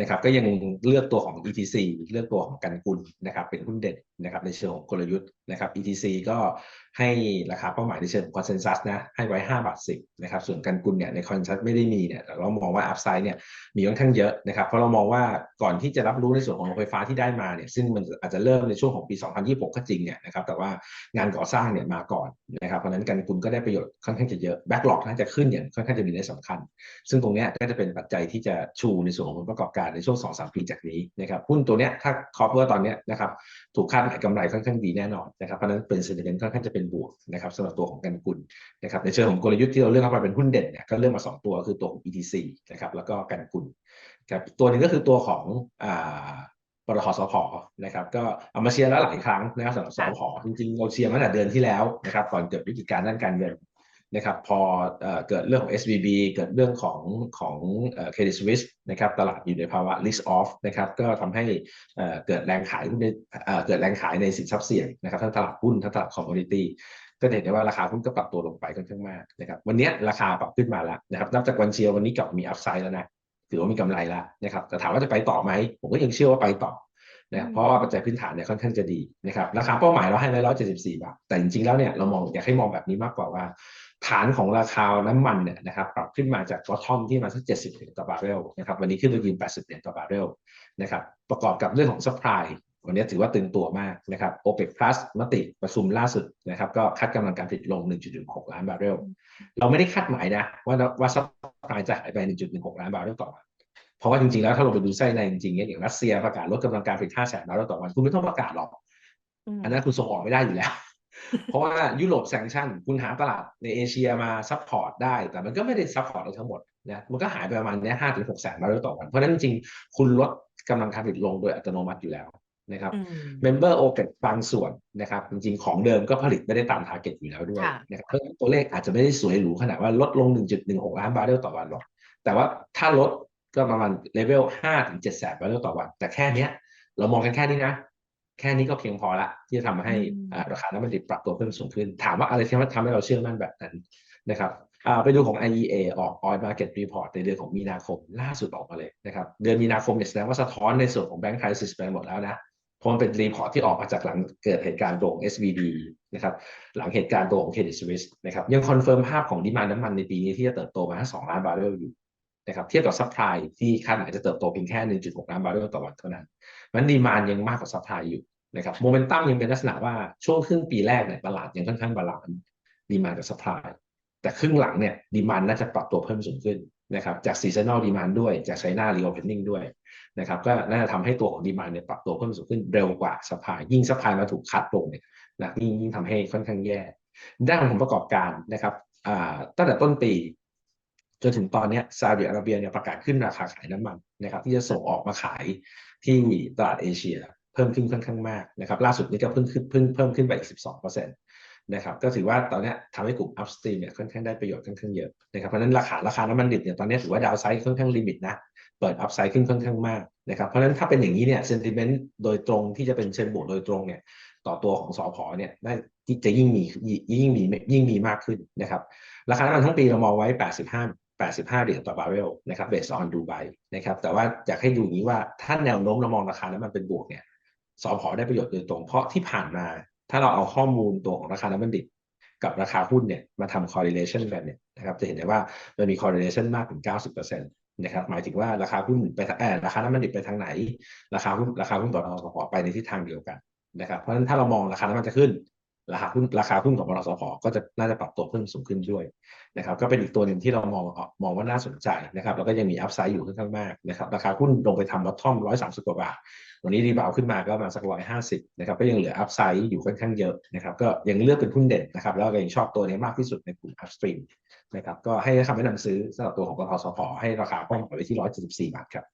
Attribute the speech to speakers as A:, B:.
A: นะครับก็ยังเลือกตัวของ ETC เลือกตัวของกันกุลนะครับเป็นหุ้นเด่นนะครับในเชิงของกลยุทธ์นะครับ ETC ก็ ให้ราคาเป้าหมายในเชิงคอนเซนแซสนะให้ไว้5บาท10นะครับส่วนกันกุลเนี่ยในคอนเซนแซสไม่ได้มีเนี่ยเรามองว่าอัพไซด์เนี่ยมีค่อนข้างเยอะนะครับเพราะเรามองว่าก่อนที่จะรับรู้ในส่วนของโรงไฟฟ้าที่ได้มาเนี่ยซึ่งมันอาจจะเริ่มในช่วงของปี 2026 ก็จริงเนี่ยนะครับแต่ว่างานก่อสร้างเนี่ยมาก่อนนะครับเพราะนั้นกันกุลก็ได้ประโยชน์ค่อนข้างจะเยอะแบ็กหลอกน่าจะขึ้นอย่างค่อนข้างจะมีในสำคัญ ซึ่งตรงนี้ก็จะเป็นปัจจัยที่จะชูในส่วนของผลประกอบการในช่วง 2-3 ปีจากนี้นะครับหุ้นตัวเนี้ยถ้าคอปเวอร์ตอนเนี้ยนะครับถูกคาดหมายกำไรค่อนข้างดีแน่นอนนะครับเพราะนั้นเป็นเซนเมนค่อนข้างจะเป็นบวกนะครับสำหรับตัวของกันกุลนะครับในเชิงของกลยุทธ์ที่เราเลือกเข้าไปเป็นหุ้นเด่นเนี่ยก็เลือกมา 2 ตัวคือตัวของ ETC นะครับแล้วก็กันกุลครับตัวนึงก็คือตัวของอ่าปตทสพนะครับก็เอามาเชียร์แล้วหลายครั้งนะครับสำหรับสพจริงๆเราเชียร์มาตั้งแต่เดือนที่แล้วนะครับก่อนเกิดวิกฤตการณ์ด้านการเงิน นะครับพอเกิดเรื่องของ SVB เกิดเรื่องของของเครดิตสวิสนะครับตลาดอยู่ในภาวะ risk off นะครับก็ทำให้เกิดแรงขายหุ้นเกิดแรงขายในสินทรัพย์เสี่ยงนะครับทั้งตลาดหุ้นทั้งตลาดคอมมูนิตี้ก็เห็นได้ว่าราคาหุ้นก็ปรับตัวลงไปค่อนข้างมากนะครับวันนี้ราคาปรับขึ้นมาแล้วนะครับนับจากวันเชียร์วันนี้กลับมีอัพไซด์แล้วนะถือว่ามีกำไรแล้วนะครับแต่ถามว่าจะไปต่อไหมผมก็ยังเชื่อว่าไปต่อนะเพราะว่าปัจจัยพื้นฐานเนี่ยค่อนข้างจะดีนะครับราคาเป้าหมายเราให้ไว้ร้อยเจ็ดสิบสี่บาท แต่จริงๆแล้วเนี่ยเรามองอยากให้มองแบบนี้มากกว่าว่า ฐานของราคาน้ำมันเนี่ยนะครับปรับขึ้นมาจากบอททอมที่มาสัก 70เหรียญต่อบาร์เรลนะครับวันนี้ขึ้นไปยืน80เหรียญต่อบาร์เรลนะครับประกอบกับเรื่องของซัพพลายวันนี้ถือว่าตึงตัวมากนะครับ OPEC Plus มติประชุมล่าสุดนะครับก็คัดกำลังการผลิตลง 1.16 ล้านบาร์เรลเราไม่ได้คาดหมายนะว่าว่าซัพพลายจะหายไป 1.16 ล้านบาร์เรลต่อวันเพราะว่าจริงๆแล้วถ้าเราไปดูไส้ในจริงๆเนี่ยอย่างรัสเซียประกาศลดกำลังการผลิต5แสนบาร์เรลต่อวันคุณไม่ต้องประกาศหรอกอันนั้นคุณส่งออกไม่ได้อยู่แล้ว เพราะว่ายุโรปแซงชั่น คุณหาตลาดในเอเชียมาซัพพอร์ตได้ แต่มันก็ไม่ได้ซัพพอร์ตเราทั้งหมดนะมันก็หายไปประมาณนี้ห้าถึงหกแสนบาร์เรลต่อวัน เพราะฉะนั้นจริงๆคุณลดกำลังการผลิตลงโดยอัตโนมัติอยู่แล้วนะครับเมมเบอร์โอเกบางส่วนนะครับจริงๆของเดิมก็ผลิตไม่ได้ตามทาร์เก็ตอยู่แล้วด้วยนะครับเพราะตัวเลขอาจจะไม่ได้สวยหรูขนาดว่าลดลง 1.16 ล้านบาร์เรลต่อวันหรอก แต่ว่าถ้าลดก็ประมาณเลเวล5ถึง7แสนบาร์เรลต่อวัน แต่แค่เนี้ยเรามองกันแค่นี้นะ แค่นี้ก็เพียงพอละที่จะทำให้ราคาน้ำมันดิบปรับตัวเพิ่มสูงขึ้น ถามว่าอะไรที่ทำให้เราเชื่อมั่นแบบนั้นนะครับไปดูของ IEA ออก Oil Market Report ในเดือนของมีนาคมล่าสุดออกมาเลยนะครับเดือนมีนาคมเนี่ยแสดงว่าสะท้อนในส่วนของแบงก์ไครซิสไปหมดแล้วนะเพราะมันเป็นรีพอร์ตที่ออกมาจากหลังเกิดเหตุการณ์ตรง SVB นะครับหลังเหตุการณ์ตรงเครดิตสวิสนะครับยังคอนเฟิร์มภาพของดีมานน้ำมันในปีนี้ที่จะเติบโตมา 2 ล้านบาร์เรลอยู่ นะครับเทียบกับซัพพลายที่คาดหมายจะเติบโตเพียงแค่ 1.6 ล้านบาร์เรลต่อวันเท่านั้นมันดีมานยังมากกว่าซัพพลายอยู่นะครับโมเมนตัมยังเป็นลักษณะว่าช่วงครึ่งปีแรกเนี่ยตลาดยังค่อนข้างบาลานซ์ดีมานกับซัพพลายแต่ครึ่งหลังเนี่ยดีมานน่าจะปรับตัวเพิ่มสูงขึ้นนะครับจากซีซันแนลดีมานด้วยจากไชน่ารีโอเพนนิ่งด้วยนะครับก็น่าจะทำให้ตัวของดีมานเนี่ยปรับตัวเพิ่มสูงขึ้นเร็วกว่าซัพพลายยิ่งซัพพลายมาถูกคัดลงเนี่ยนะยิ่งยิ่งทำให้ค่อนข้างแย่ด้านของผลประกอบการนะครับตั้งแต่ต้นปี จนถึงตอนนี้ซาอุดิอาระเบียเนี่ยประกาศขึ้นราคาขายน้ำมันนะครับที่จะส่งออกมาขายที่ตลาดเอเชีย เพิ่มขึ้นค่อนข้างมากนะครับล่าสุดนี้ก็เพิ่มขึ้นเพิ่มเพิ่มขึ้นไปอีก 12%นะครับก็ถือว่าตอนนี้ทำให้กลุ่ม upstream เนี่ยค่อนข้างได้ประโยชน์ค่อนข้างเยอะนะครับเพราะนั้นราคาราคาน้ำมันดิบเนี่ยตอนนี้ถือว่าดาวไซด์ค่อนข้างลิมิตนะเปิด up ไซด์ขึ้นค่อนข้างมากนะครับเพราะนั้นถ้าเป็นอย่างนี้เนี่ย sentiment โดยตรงที่จะเป็นเชิงบวกโดยตรงเนี่ยต่อตัวของสอพอเนี่ยได้จะยิ่งมียิ่งมียิ่งมีมากขึ้นนะครับราคาน้ำมันทั้งปีเรามองไว้ 85 85 เหรียญต่อบาร์เรลนะครับ based on ดูไบนะครับแต่ว่าอยากให้ดูนี้ว่าถ้าแนวโน้มเรามองราคาน้ำมันเป็นบวกเนี่ยสอพอได้ประโยชน์โดยตรงเพราะที่ผ่านมา ถ้าเราเอาข้อมูลตัวของราคาน้ำมันดิบกับราคาหุ้นเนี่ยมาทำ correlation กันเนี่ยนะครับจะเห็นได้ว่ามันมี correlation มากถึง 90%นะครับหมายถึงว่าราคาหุ้นไปแอบราคาน้ำมันดิบไปทางไหน ราคาหุ้นราคาหุ้นต่อรอสพไปในทิศทางเดียวกันนะครับเพราะฉะนั้นถ้าเรามองราคาน้ำมันจะขึ้น ราคาหุ้นราคาหุ้นของบลสพก็จะน่าจะปรับตัวเพิ่มสูงขึ้นด้วยนะครับก็เป็นอีกตัวหนึ่งที่เรามองมองว่าน่าสนใจนะครับแล้วก็ยังมีอัพไซด์อยู่ค่อนข้างมากนะครับราคาหุ้นลงไปทำบอททอมร้อยสามสิบกว่าบาทวันนี้รีบาวขึ้นมาก็มาสักร้อยห้าสิบนะครับก็ยังเหลืออัพไซด์อยู่ค่อนข้างเยอะนะครับก็ยังเลือกเป็นหุ้นเด่นนะครับแล้วก็ยังชอบตัวนี้มากที่สุดในกลุ่มอัพสตรีมนะครับก็ให้คำแนะนำซื้อสำหรับตัวของกพสพให้ราคาป้องไว้ที่ร้อยเจ็ดสิบสี่บาทครับ